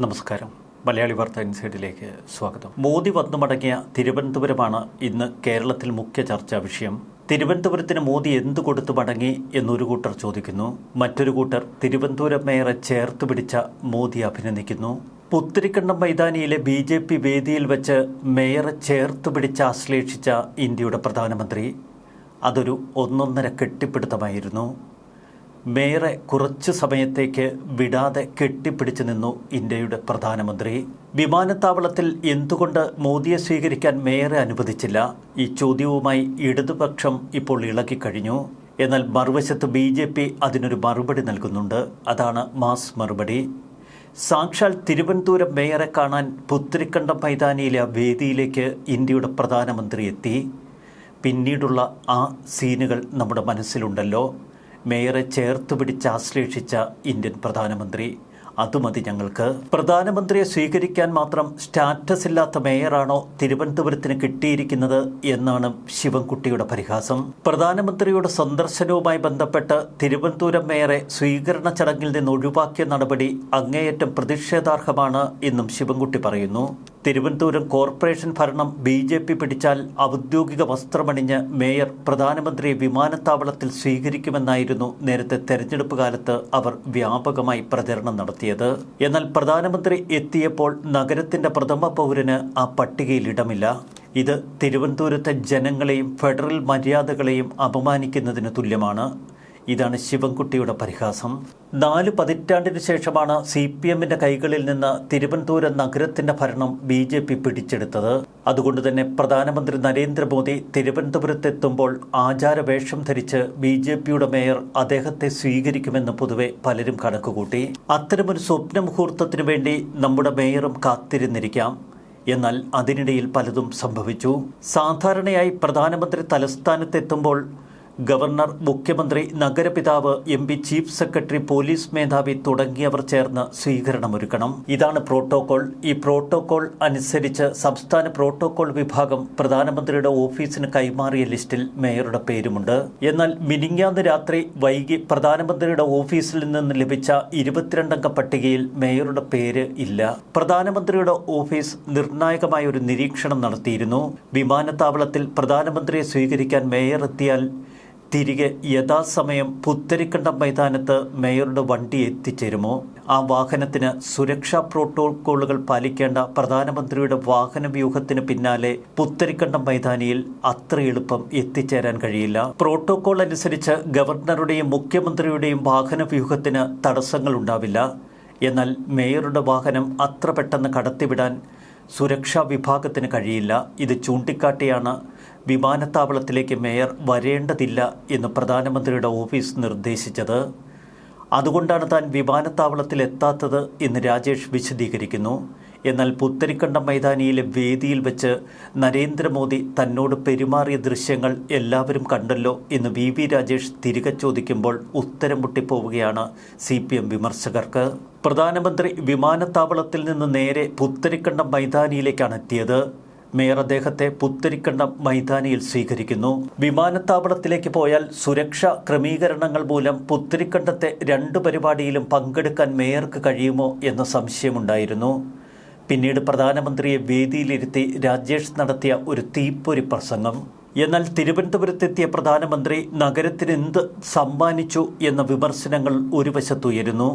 നമസ്കാരം. മലയാളി വാർത്ത ഇൻസൈഡിലേക്ക് സ്വാഗതം. മോദി വന്നു മടങ്ങിയ തിരുവനന്തപുരമാണ് ഇന്ന് കേരളത്തിൽ മുഖ്യ ചർച്ചാ വിഷയം. തിരുവനന്തപുരത്തിന് മോദി എന്ത് കൊടുത്തു മടങ്ങി എന്നൊരു കൂട്ടർ ചോദിക്കുന്നു. മറ്റൊരു കൂട്ടർ തിരുവനന്തപുരം മേയറെ ചേർത്ത് പിടിച്ച മോദി അഭിനന്ദിക്കുന്നു. പുത്തിരിക്കണ്ടം മൈതാനിയിലെ ബി ജെ പി വേദിയിൽ വെച്ച് മേയറെ ചേർത്ത് പിടിച്ച് ആശ്ലേഷിച്ച ഇന്ത്യയുടെ പ്രധാനമന്ത്രി. അതൊരു ഒന്നൊന്നര കെട്ടിപ്പിടുത്തമായിരുന്നു. മേയറെ കുറച്ചു സമയത്തേക്ക് വിടാതെ കെട്ടിപ്പിടിച്ചു നിന്നു ഇന്ത്യയുടെ പ്രധാനമന്ത്രി. വിമാനത്താവളത്തിൽ എന്തുകൊണ്ട് മോദിയെ സ്വീകരിക്കാൻ മേയറെ അനുവദിച്ചില്ല? ഈ ചോദ്യവുമായി ഇടതുപക്ഷം ഇപ്പോൾ ഇളകിക്കഴിഞ്ഞു എന്നാൽ മറുവശത്ത് ബി ജെ പി അതിനൊരു മറുപടി നൽകുന്നുണ്ട്. അതാണ് മാസ് മറുപടി. സാക്ഷാൽ തിരുവനന്തപുരം മേയറെ കാണാൻ പുത്തിരിക്കണ്ടം മൈതാനിയിലെ വേദിയിലേക്ക് ഇന്ത്യയുടെ പ്രധാനമന്ത്രി എത്തി. പിന്നീടുള്ള ആ സീനുകൾ നമ്മുടെ മനസ്സിലുണ്ടല്ലോ. മേയറെ ചേർത്ത് പിടിച്ച് ആശ്ലേഷിച്ച ഇന്ത്യൻ പ്രധാനമന്ത്രി. അതുമതി ഞങ്ങൾക്ക്. പ്രധാനമന്ത്രിയെ സ്വീകരിക്കാൻ മാത്രം സ്റ്റാറ്റസ് ഇല്ലാത്ത മേയറാണോ തിരുവനന്തപുരത്തിന് കിട്ടിയിരിക്കുന്നത് എന്നാണ് ശിവൻകുട്ടിയുടെ പരിഹാസം. പ്രധാനമന്ത്രിയുടെ സന്ദർശനവുമായി ബന്ധപ്പെട്ട് തിരുവനന്തപുരം മേയറെ സ്വീകരണ ചടങ്ങിൽ നിന്ന് ഒഴിവാക്കിയ നടപടി അങ്ങേയറ്റം പ്രതിഷേധാർഹമാണ് എന്നും ശിവൻകുട്ടി പറയുന്നു. തിരുവനന്തപുരം കോർപ്പറേഷൻ ഭരണം ബി ജെ പി പിടിച്ചാൽ ഔദ്യോഗിക വസ്ത്രമണിഞ്ഞ് മേയർ പ്രധാനമന്ത്രിയെ വിമാനത്താവളത്തിൽ സ്വീകരിക്കുമെന്നായിരുന്നു നേരത്തെ തെരഞ്ഞെടുപ്പ് കാലത്ത് അവർ വ്യാപകമായി പ്രചരണം നടത്തിയത്. എന്നാൽ പ്രധാനമന്ത്രി എത്തിയപ്പോൾ നഗരത്തിന്റെ പ്രഥമ പൗരന് ആ പട്ടികയിൽ ഇടമില്ല. ഇത് തിരുവനന്തപുരത്തെ ജനങ്ങളെയും ഫെഡറൽ മര്യാദകളെയും അപമാനിക്കുന്നതിന് തുല്യമാണ്. ഇതാണ് ശിവൻകുട്ടിയുടെ പരിഹാസം. നാല് പതിറ്റാണ്ടിന് ശേഷമാണ് സി പി എമ്മിന്റെ കൈകളിൽ നിന്ന് തിരുവനന്തപുരം നഗരത്തിന്റെ ഭരണം ബി ജെ പി പിടിച്ചെടുത്തത്. അതുകൊണ്ട് തന്നെ പ്രധാനമന്ത്രി നരേന്ദ്രമോദി തിരുവനന്തപുരത്തെത്തുമ്പോൾ ആചാരവേഷം ധരിച്ച് ബി ജെ പിയുടെ മേയർ അദ്ദേഹത്തെ സ്വീകരിക്കുമെന്ന് പൊതുവെ പലരും കണക്കുകൂട്ടി. അത്തരമൊരു സ്വപ്ന മുഹൂർത്തത്തിനു വേണ്ടി നമ്മുടെ മേയറും കാത്തിരുന്നിരിക്കാം. എന്നാൽ അതിനിടയിൽ പലതും സംഭവിച്ചു. സാധാരണയായി പ്രധാനമന്ത്രി തലസ്ഥാനത്തെത്തുമ്പോൾ ഗവർണർ മുഖ്യമന്ത്രി നഗരപിതാവ് M P chief secretary police മേധാവി തുടങ്ങിയവർ ചേർന്ന് സ്വീകരണമൊരുക്കണം. ഇതാണ് പ്രോട്ടോകോൾ. ഈ പ്രോട്ടോകോൾ അനുസരിച്ച് സംസ്ഥാന പ്രോട്ടോകോൾ വിഭാഗം പ്രധാനമന്ത്രിയുടെ ഓഫീസിന് കൈമാറിയ ലിസ്റ്റിൽ മേയറുടെ പേരുമുണ്ട്. എന്നാൽ മിനിങ്ങാന്ന് രാത്രി വൈകി പ്രധാനമന്ത്രിയുടെ ഓഫീസിൽ നിന്ന് ലഭിച്ച ഇരുപത്തിരണ്ടംഗ പട്ടികയിൽ മേയറുടെ പേര് ഇല്ല. പ്രധാനമന്ത്രിയുടെ ഓഫീസ് നിർണായകമായ ഒരു നിരീക്ഷണം നടത്തിയിരുന്നു. വിമാനത്താവളത്തിൽ പ്രധാനമന്ത്രിയെ സ്വീകരിക്കാൻ മേയർ എത്തിയാൽ തിരികെ യഥാസമയം പുത്തരിക്കണ്ടം മൈതാനത്ത് മേയറുടെ വണ്ടി എത്തിച്ചേരുമോ? ആ വാഹനത്തിന് സുരക്ഷാ പ്രോട്ടോകോളുകൾ പാലിക്കേണ്ട പ്രധാനമന്ത്രിയുടെ വാഹന വ്യൂഹത്തിന് പിന്നാലെ പുത്തരിക്കണ്ടം മൈതാനിയിൽ അത്ര എളുപ്പം എത്തിച്ചേരാൻ കഴിയില്ല. പ്രോട്ടോകോൾ അനുസരിച്ച് ഗവർണറുടെയും മുഖ്യമന്ത്രിയുടെയും വാഹന വ്യൂഹത്തിന് തടസ്സങ്ങൾ ഉണ്ടാവില്ല. എന്നാൽ മേയറുടെ വാഹനം അത്ര പെട്ടെന്ന് കടത്തിവിടാൻ സുരക്ഷാ വിഭാഗത്തിന് കഴിയില്ല. ഇത് ചൂണ്ടിക്കാട്ടിയാണ് വിമാനത്താവളത്തിലേക്ക് മേയർ വരേണ്ടതില്ല എന്ന് പ്രധാനമന്ത്രിയുടെ ഓഫീസ് നിർദ്ദേശിച്ചത്. അതുകൊണ്ടാണ് താൻ വിമാനത്താവളത്തിൽ എത്താത്തത് എന്ന് രാജേഷ് വിശദീകരിക്കുന്നു. എന്നാൽ പുത്തരിക്കണ്ടം മൈതാനിയിലെ വേദിയിൽ വെച്ച് നരേന്ദ്രമോദി തന്നോട് പെരുമാറിയ ദൃശ്യങ്ങൾ എല്ലാവരും കണ്ടല്ലോ എന്ന് വി വി രാജേഷ് തിരികെ ചോദിക്കുമ്പോൾ ഉത്തരം മുട്ടിപ്പോവുകയാണ് സി പി എം വിമർശകർക്ക്. പ്രധാനമന്ത്രി വിമാനത്താവളത്തിൽ നിന്ന് നേരെ പുത്തരിക്കണ്ടം മൈതാനിയിലേക്കാണ് എത്തിയത്. മേയർ അദ്ദേഹത്തെ പുത്തരിക്കണ്ടം മൈതാനിയിൽ സ്വീകരിക്കുന്നു. വിമാനത്താവളത്തിലേക്ക് പോയാൽ സുരക്ഷാ ക്രമീകരണങ്ങൾ മൂലം പുത്തരിക്കണ്ടത്തെ രണ്ട് പരിപാടിയിലും പങ്കെടുക്കാൻ മേയർക്ക് കഴിയുമോ എന്ന സംശയമുണ്ടായിരുന്നു. പിന്നീട് പ്രധാനമന്ത്രിയെ വേദിയിലിരുത്തി രാജേഷ് നടത്തിയ ഒരു തീപ്പൊരി പ്രസംഗം. എന്നാൽ തിരുവനന്തപുരത്തെത്തിയ പ്രധാനമന്ത്രി നഗരത്തിന് എന്ത് സമ്മാനിച്ചു എന്ന വിമർശനങ്ങൾ ഒരു വശത്തുയരുന്നു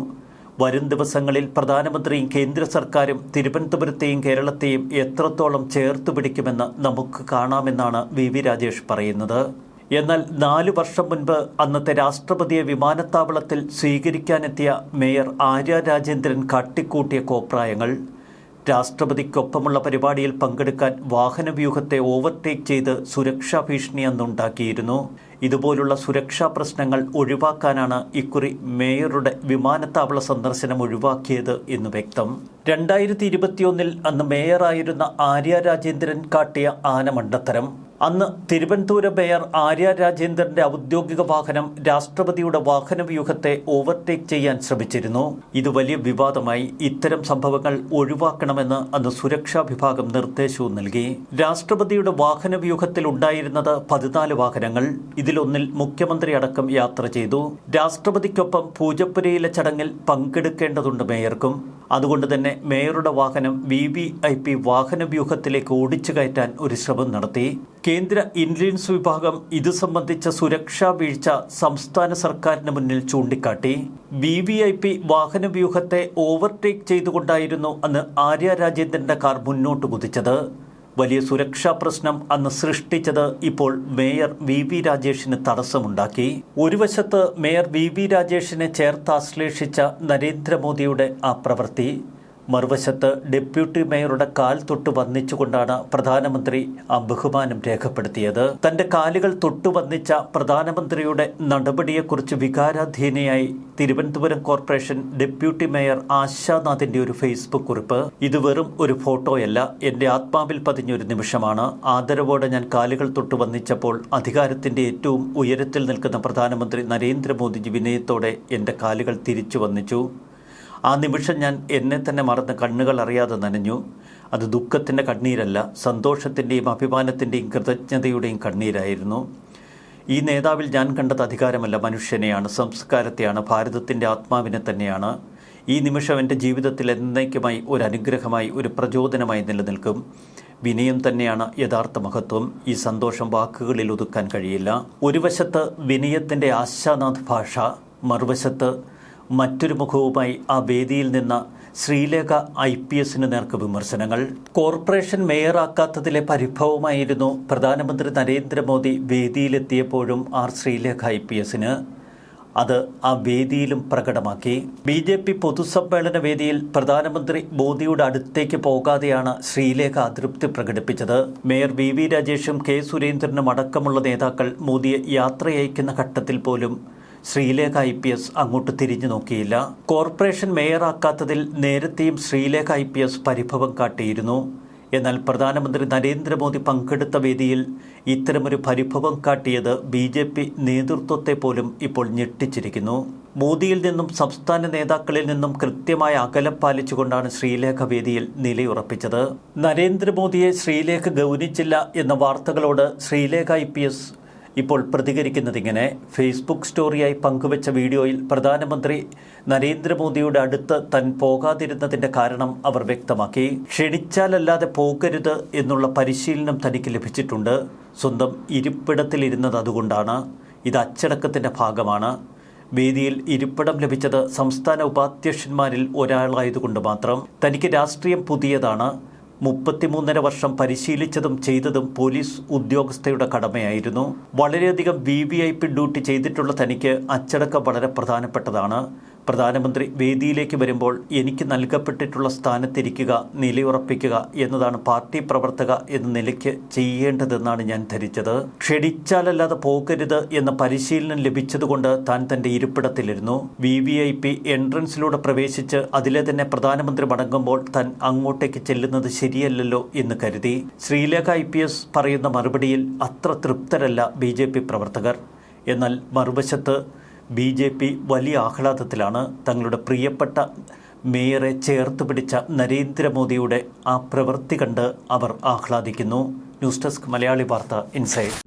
വരും ദിവസങ്ങളിൽ പ്രധാനമന്ത്രിയും കേന്ദ്ര സർക്കാരും തിരുവനന്തപുരത്തെയും കേരളത്തെയും എത്രത്തോളം ചേർത്ത് പിടിക്കുമെന്ന് നമുക്ക് കാണാമെന്നാണ് വി വി രാജേഷ് പറയുന്നത്. എന്നാൽ നാലു വർഷം മുൻപ് അന്നത്തെ രാഷ്ട്രപതിയെ വിമാനത്താവളത്തിൽ സ്വീകരിക്കാനെത്തിയ മേയർ ആര്യ രാജേന്ദ്രൻ കാട്ടിക്കൂട്ടിയ കോപ്രായങ്ങൾ. രാഷ്ട്രപതിക്കൊപ്പമുള്ള പരിപാടിയിൽ പങ്കെടുക്കാൻ വാഹനവ്യൂഹത്തെ ഓവർടേക്ക് ചെയ്ത് സുരക്ഷാ ഭീഷണി അന്നുണ്ടാക്കിയിരുന്നു. ഇതുപോലുള്ള സുരക്ഷാ പ്രശ്നങ്ങൾ ഒഴിവാക്കാനാണ് ഇക്കുറി മേയറുടെ വിമാനത്താവള സന്ദർശനം ഒഴിവാക്കിയത് എന്ന് വ്യക്തം. രണ്ടായിരത്തി ഇരുപത്തിയൊന്നിൽ അന്ന് മേയറായിരുന്ന ആര്യ രാജേന്ദ്രൻ കാട്ടിയ ആനമണ്ടത്തരം. അന്ന് തിരുവനന്തപുരം മേയർ ആര്യ രാജേന്ദ്രന്റെ ഔദ്യോഗിക വാഹനം രാഷ്ട്രപതിയുടെ വാഹനവ്യൂഹത്തെ ഓവർടേക്ക് ചെയ്യാൻ ശ്രമിച്ചിരുന്നു. ഇത് വലിയ വിവാദമായി ഇത്തരം സംഭവങ്ങൾ ഒഴിവാക്കണമെന്ന് അന്ന് സുരക്ഷാ വിഭാഗം നിർദ്ദേശവും നൽകി. രാഷ്ട്രപതിയുടെ വാഹനവ്യൂഹത്തിൽ ഉണ്ടായിരുന്നത് പതിനാല് വാഹനങ്ങൾ. ഇതിലൊന്നിൽ മുഖ്യമന്ത്രി അടക്കം യാത്ര ചെയ്തു. രാഷ്ട്രപതിക്കൊപ്പം പൂജപ്പുരയിലെ ചടങ്ങിൽ പങ്കെടുക്കേണ്ടതുണ്ട് മേയർക്കും. അതുകൊണ്ട് തന്നെ മേയറുടെ വാഹനം വി വി ഐ പി വാഹന വ്യൂഹത്തിലേക്ക് ഓടിച്ചു കയറ്റാൻ ഒരു ശ്രമം നടത്തി. കേന്ദ്ര ഇന്റലിജൻസ് വിഭാഗം ഇത് സംബന്ധിച്ച സുരക്ഷാ വീഴ്ച സംസ്ഥാന സർക്കാരിന് മുന്നിൽ ചൂണ്ടിക്കാട്ടി. വി വി ഐ പി വാഹന വ്യൂഹത്തെ ഓവർടേക്ക് ചെയ്തുകൊണ്ടായിരുന്നു അന്ന് ആര്യ രാജേന്ദ്രന്റെ കാർ മുന്നോട്ട് കുതിച്ചത്. വലിയ സുരക്ഷാ പ്രശ്നം അന്ന് സൃഷ്ടിച്ചത് ഇപ്പോൾ മേയർ വി വി രാജേഷിന് തടസ്സമുണ്ടാക്കി. ഒരു വശത്ത് മേയർ വി വി രാജേഷിനെ ചേർത്താശ്ലേഷിച്ച നരേന്ദ്രമോദിയുടെ ആ പ്രവൃത്തി മറുവശത്ത് ഡെപ്യൂട്ടി മേയറുടെ കാൽ തൊട്ട് വന്നിച്ചുകൊണ്ടാണ് പ്രധാനമന്ത്രി ആ ബഹുമാനം രേഖപ്പെടുത്തിയത്. തന്റെ കാലുകൾ തൊട്ടു വന്നിച്ച പ്രധാനമന്ത്രിയുടെ നടപടിയെക്കുറിച്ച് വികാരാധീനയായി തിരുവനന്തപുരം കോർപ്പറേഷൻ ഡെപ്യൂട്ടി മേയർ ആശാനാഥിന്റെ ഒരു ഫേസ്ബുക്ക് കുറിപ്പ്. ഇത് വെറും ഒരു ഫോട്ടോയല്ല എന്റെ ആത്മാവിൽ പതിഞ്ഞൊരു നിമിഷമാണ്. ആദരവോടെ ഞാൻ കാലുകൾ തൊട്ട് വന്നിച്ചപ്പോൾ അധികാരത്തിന്റെ ഏറ്റവും ഉയരത്തിൽ നിൽക്കുന്ന പ്രധാനമന്ത്രി നരേന്ദ്രമോദിജി വിനയത്തോടെ എന്റെ കാലുകൾ തിരിച്ചു വന്നിച്ചു. ആ നിമിഷം ഞാൻ എന്നെ തന്നെ മറന്ന് കണ്ണുകൾ അറിയാതെ നനഞ്ഞു. അത് ദുഃഖത്തിന്റെ കണ്ണീരല്ല സന്തോഷത്തിന്റെയും അഭിമാനത്തിന്റെയും കൃതജ്ഞതയുടെയും കണ്ണീരായിരുന്നു. ഈ നേതാവിൽ ഞാൻ കണ്ടത് അധികാരമല്ല മനുഷ്യനെയാണ് സംസ്കാരത്തെയാണ് ഭാരതത്തിന്റെ ആത്മാവിനെ തന്നെയാണ്. ഈ നിമിഷം എന്റെ ജീവിതത്തിൽ എന്നേക്കുമായി ഒരു അനുഗ്രഹമായി ഒരു പ്രചോദനമായി നിലനിൽക്കും. വിനയം തന്നെയാണ് യഥാർത്ഥ മഹത്വം. ഈ സന്തോഷം വാക്കുകളിൽ ഒതുക്കാൻ കഴിയില്ല. ഒരു വശത്ത് വിനയത്തിന്റെ ആശാനാഥ് ഭാഷ മറുവശത്ത് മറ്റൊരു മുഖവുമായി ആ വേദിയിൽ നിന്ന് ശ്രീലേഖ ഐ പി എസിന് നേർക്ക് വിമർശനങ്ങൾ. കോർപ്പറേഷൻ മേയറാക്കാത്തതിലെ പരിഭവമായിരുന്നു പ്രധാനമന്ത്രി നരേന്ദ്രമോദി വേദിയിലെത്തിയപ്പോഴും ആർ ശ്രീലേഖ ഐ പി എസിന്. അത് ആ വേദിയിലും പ്രകടമാക്കി. ബി ജെ പി പൊതുസമ്മേളന വേദിയിൽ പ്രധാനമന്ത്രി മോദിയുടെ അടുത്തേക്ക് പോകാതെയാണ് ശ്രീലേഖ അതൃപ്തി പ്രകടിപ്പിച്ചത്. മേയർ വി വി രാജേഷും കെ സുരേന്ദ്രനും അടക്കമുള്ള നേതാക്കൾ മോദിയെ യാത്രയയക്കുന്ന ഘട്ടത്തിൽ പോലും ശ്രീലേഖ ഐ പി എസ് അങ്ങോട്ട് തിരിഞ്ഞു നോക്കിയില്ല. കോർപ്പറേഷൻ മേയറാക്കാത്തതിൽ നേരത്തെയും ശ്രീലേഖ ഐ പി എസ് പരിഭവം കാട്ടിയിരുന്നു. എന്നാൽ പ്രധാനമന്ത്രി നരേന്ദ്രമോദി പങ്കെടുത്ത വേദിയിൽ ഇത്തരമൊരു പരിഭവം കാട്ടിയത് ബി ജെ പി നേതൃത്വത്തെ പോലും ഇപ്പോൾ ഞെട്ടിച്ചിരിക്കുന്നു. മോദിയിൽ നിന്നും സംസ്ഥാന നേതാക്കളിൽ നിന്നും കൃത്യമായ അകലം പാലിച്ചുകൊണ്ടാണ് ശ്രീലേഖ വേദിയിൽ നിലയുറപ്പിച്ചത്. നരേന്ദ്രമോദിയെ ശ്രീലേഖ ഗൗനിച്ചില്ല എന്ന വാർത്തകളോട് ശ്രീലേഖ ഐ ഇപ്പോൾ പ്രതികരിക്കുന്നതിങ്ങനെ ഫേസ്ബുക്ക് സ്റ്റോറിയായി പങ്കുവച്ച വീഡിയോയിൽ പ്രധാനമന്ത്രി നരേന്ദ്രമോദിയുടെ അടുത്ത് താൻ പോകാതിരുന്നതിന്റെ കാരണം അവർ വ്യക്തമാക്കി. ക്ഷണിച്ചാലല്ലാതെ പോകരുത് എന്നുള്ള പരിശീലനം തനിക്ക് ലഭിച്ചിട്ടുണ്ട്. സ്വന്തം ഇരിപ്പിടത്തിലിരുന്നത് അതുകൊണ്ടാണ്. ഇത് അച്ചടക്കത്തിന്റെ ഭാഗമാണ്. വേദിയിൽ ഇരിപ്പിടം ലഭിച്ചത് സംസ്ഥാന ഉപാധ്യക്ഷന്മാരിൽ ഒരാളായതുകൊണ്ട് മാത്രം. തനിക്ക് രാഷ്ട്രീയം പുതിയതാണ്. മുപ്പത്തിമൂന്നര വർഷം പരിശീലിച്ചതും ചെയ്തതും പോലീസ് ഉദ്യോഗസ്ഥയുടെ കടമയായിരുന്നു. വളരെയധികം V V I P duty ചെയ്തിട്ടുള്ള തനിക്ക് അച്ചടക്കം വളരെ പ്രധാനപ്പെട്ടതാണ്. പ്രധാനമന്ത്രി വേദിയിലേക്ക് വരുമ്പോൾ എനിക്ക് നൽകപ്പെട്ടിട്ടുള്ള സ്ഥാനത്തിരിക്കുക നിലയുറപ്പിക്കുക എന്നതാണ് പാർട്ടി പ്രവർത്തക എന്ന നിലയ്ക്ക് ചെയ്യേണ്ടതെന്നാണ് ഞാൻ ധരിച്ചത്. ക്ഷണിച്ചാലല്ലാതെ പോകരുത് എന്ന പരിശീലനം ലഭിച്ചതുകൊണ്ട് താൻ തന്റെ ഇരിപ്പിടത്തിലിരുന്നു. വി വി ഐ പി എൻട്രൻസിലൂടെ പ്രവേശിച്ച് അതിലെ തന്നെ പ്രധാനമന്ത്രി മടങ്ങുമ്പോൾ താൻ അങ്ങോട്ടേക്ക് ചെല്ലുന്നത് ശരിയല്ലല്ലോ എന്ന് കരുതി. ശ്രീലേഖ ഐ പി എസ് പറയുന്ന മറുപടിയിൽ അത്ര തൃപ്തരല്ല ബി പ്രവർത്തകർ. എന്നാൽ മറുവശത്ത് ബി ജെ പി വലിയ ആഹ്ലാദത്തിലാണ് തങ്ങളുടെ പ്രിയപ്പെട്ട മേയറെ ചേർത്ത് പിടിച്ച നരേന്ദ്രമോദിയുടെ ആ പ്രവൃത്തി കണ്ട് അവർ ആഹ്ലാദിക്കുന്നു. News desk Malayali Vartha inside.